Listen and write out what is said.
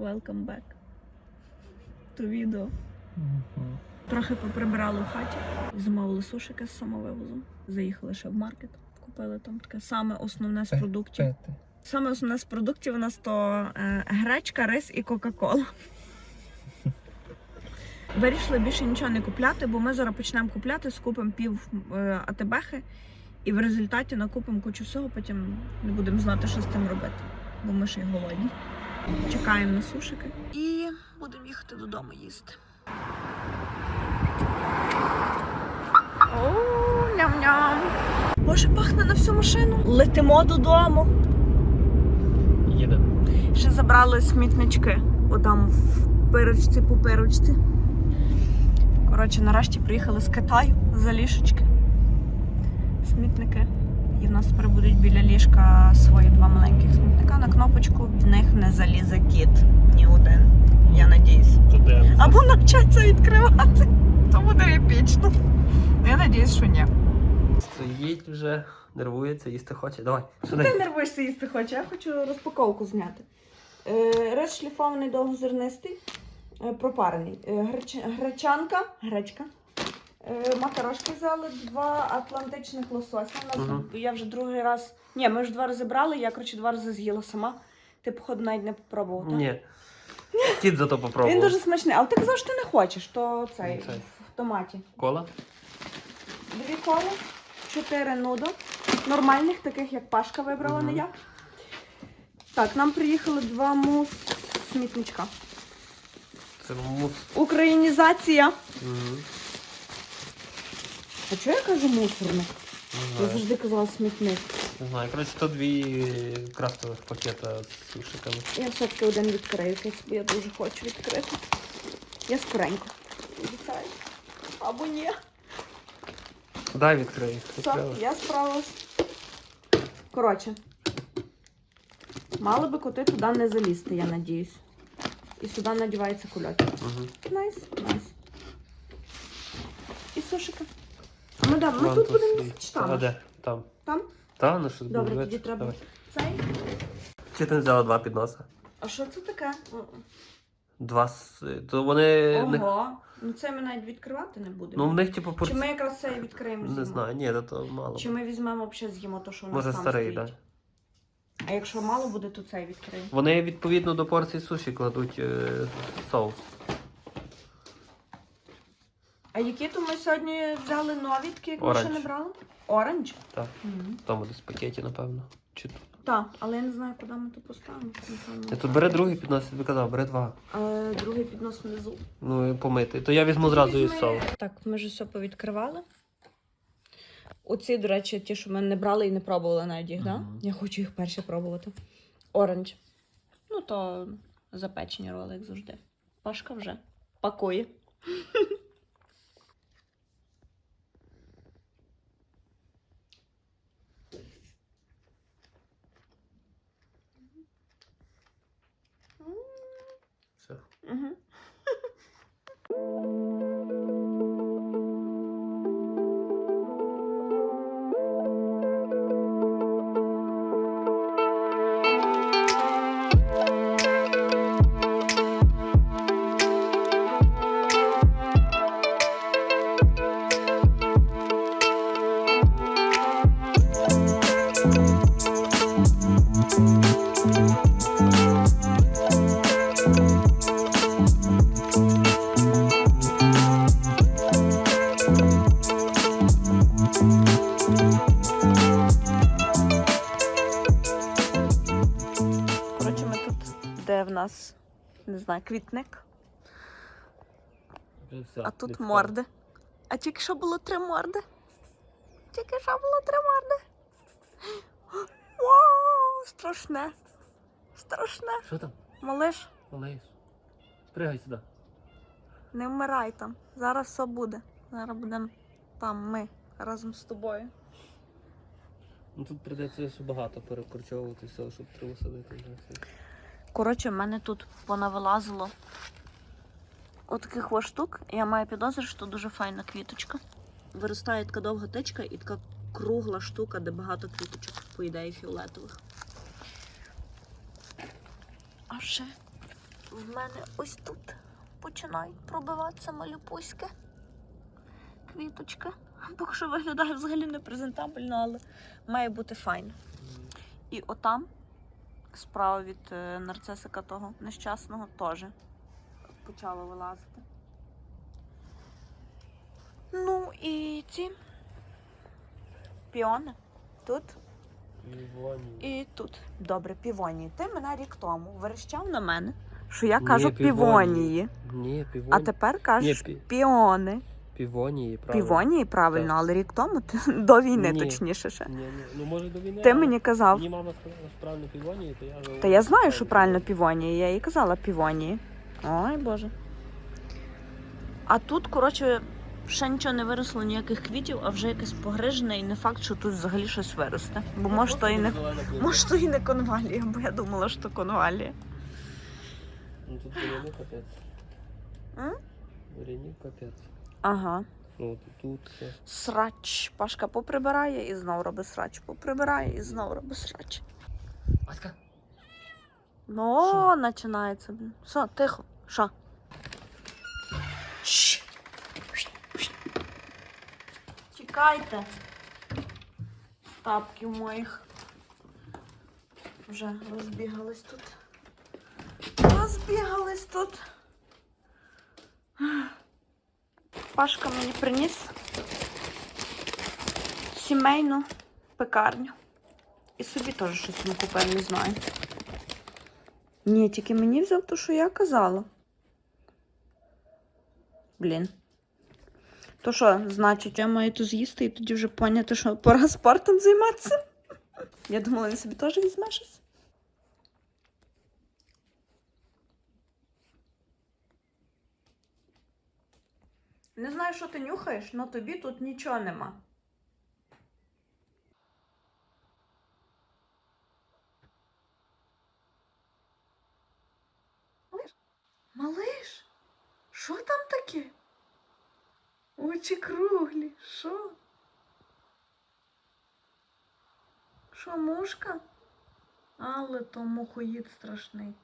Welcome back to відео. Трохи поприбирали в хаті, замовили сушики з самовивозом. Заїхали ще в маркет, купили там таке саме основне з продуктів. Саме основне з продуктів у нас то е, гречка, рис і Кока-Кола. Вирішили більше нічого не купляти, бо ми зараз почнемо купляти, скупимо пів е, АТБхи і в результаті накупимо кучу всього, потім не будемо знати, що з тим робити, бо ми ще й голодні. Чекаємо на сушики і будемо їхати додому їсти. Ням-ням. Боже, пахне на всю машину. Летимо додому. Їде. Ще забрали смітнички. Отам в пирочці по пирочці. Коротше, нарешті приїхали з Китаю за лішечки. Смітники. І в нас тепер будуть біля ліжка свої два маленьких смітника на кнопочку. В них не залізе кіт. Ні один. Я надіюсь. Або навчаться відкривати. То буде епічно. Я надіюсь, що ні. Стоїть вже, нервується, їсти хоче. Давай, Ти нервуєшся їсти хоче, я хочу розпаковку зняти. Е, рис довгозернистий, е, пропарений. Е, греч- гречанка, гречка. Е, макарошки взяли, два атлантичних лосося. У нас Мгм. я вже другий раз. Ні, ми вже два рази брали, я коротше два рази з'їла сама. Ти, походу, навіть не попробував. так? Ні. Кіт зато попробував. Він дуже смачний, але ти казав, що ти не хочеш, то цей, цей. в томаті. Кола? Дві коли, чотири нудо. Нормальних, таких як Пашка вибрала, не Мгм. я. Так, нам приїхали два мус смітничка. Це мус. Українізація. Мгм. А чого я кажу мусорник? Не Я знаю. завжди казала смітник. Не знаю. Коротше, то дві крафтових пакета з сушиками. Я все-таки один відкрию, бо я дуже хочу відкрити. Я скоренько. Або ні. Дай відкрий. Все, Відкрила. я справилась. Коротше. Мали би коти туди не залізти, я надіюсь. І сюди надівається кульочок. Мгм. Найс, найс. І сушика. А ми, да, ми тут будемо свій. їсти А там? де? Там. Там? Та, ну що Добре, тоді треба. Цей? Чи ти не взяла два підноса? А що це таке? Два з. То вони. в них- Ого. Ну це ми навіть відкривати не будемо. Ну, в них, типу, Чи ми якраз це відкриємо Не з'їмо? знаю, ні, то, то мало. Чи ми візьмемо взагалі з'їмо то, що у нас Може там старий, стоїть? так. Да. А якщо мало буде, то цей відкриємо. Вони відповідно до порції суші кладуть е, соус. А які то ми сьогодні взяли нові, такі, як ми ще Оранж. не брали? Оранж? Так. В тому десь пакеті, напевно. Чи тут? Так, але я не знаю, куди ми то поставимо. Я тут бери другий піднос, я тобі казав, бери два. А, другий піднос внизу. Ну і помити. То я візьму зразу і соус. Так, ми ж все повідкривали. Оці, до речі, ті, що ми не брали і не пробували навіть їх, так? Мгм. Я хочу їх перше пробувати. Оранж. Ну, то запечені роли, як завжди. Пашка вже пакує. Все. Коротше, ми тут, де в нас, не знаю, квітник, а тут морди. А тільки що було три морди. Тільки що було три морди. Вау, страшне. Страшне. Що там? Малиш, Малиш. Пригай сюди. не вмирай там. Зараз все буде. Зараз будемо там ми разом з тобою. Ну тут прийдеться багато перекорчовувати все, щоб траву садити. вже. Коротше, в мене тут понавилазило отаких ось штук. Я маю підозру, що дуже файна квіточка. Виростає така довга тичка і така кругла штука, де багато квіточок, по ідеї, фіолетових. А ще в мене ось тут починають пробиватися малюпуськи. Квіточки. Поки що виглядає взагалі не презентабельно, але має бути файно. І отам, справа від е, нарцисика того нещасного, теж почало вилазити. Ну і ці піони тут і тут. Добре, півонії. Ти мене рік тому верещав на мене, що я Ні, кажу півонії. півонії. Ні, півоні. А тепер кажеш Ні, пі- піони. Півонії, правильно. Півонії, правильно, Так. але рік тому ти до війни Ні. точніше ще. Ні, ні, ну може до війни. Ти але мені казав. Мені мама сказала, що правильно півонії, то я говорю. Та я знаю, що правильно півонії. Я їй казала півонії. Ой, Боже. А тут, коротше, ще нічого не виросло, ніяких квітів, а вже якесь погрижене, і не факт, що тут взагалі щось виросте. Бо може то і не. Може, то і не конвалія, бо я думала, що конвалія. Ну тут бурянів капець. М? Бурянів капець. Ага. Ну от тут все. Срач. Пашка поприбирає і знов робить срач. Поприбирає і знов робить срач. Аська. Ну, починається. Що, тихо. Що? З тапків моїх. Вже розбігались тут. Розбігались тут. Пашка мені приніс сімейну пекарню. І собі теж щось не купив, не знаю. Ні, тільки мені взяв те, що я казала. Блін. То що, значить, я маю то з'їсти і тоді вже поняти, що пора спортом займатися. Я думала, він собі теж візьме щось. Не знаю, що ти нюхаєш, але тобі тут нічого нема. Малиш, що там таке? Очі круглі, що? Що, мушка? Але то мухоїд страшний.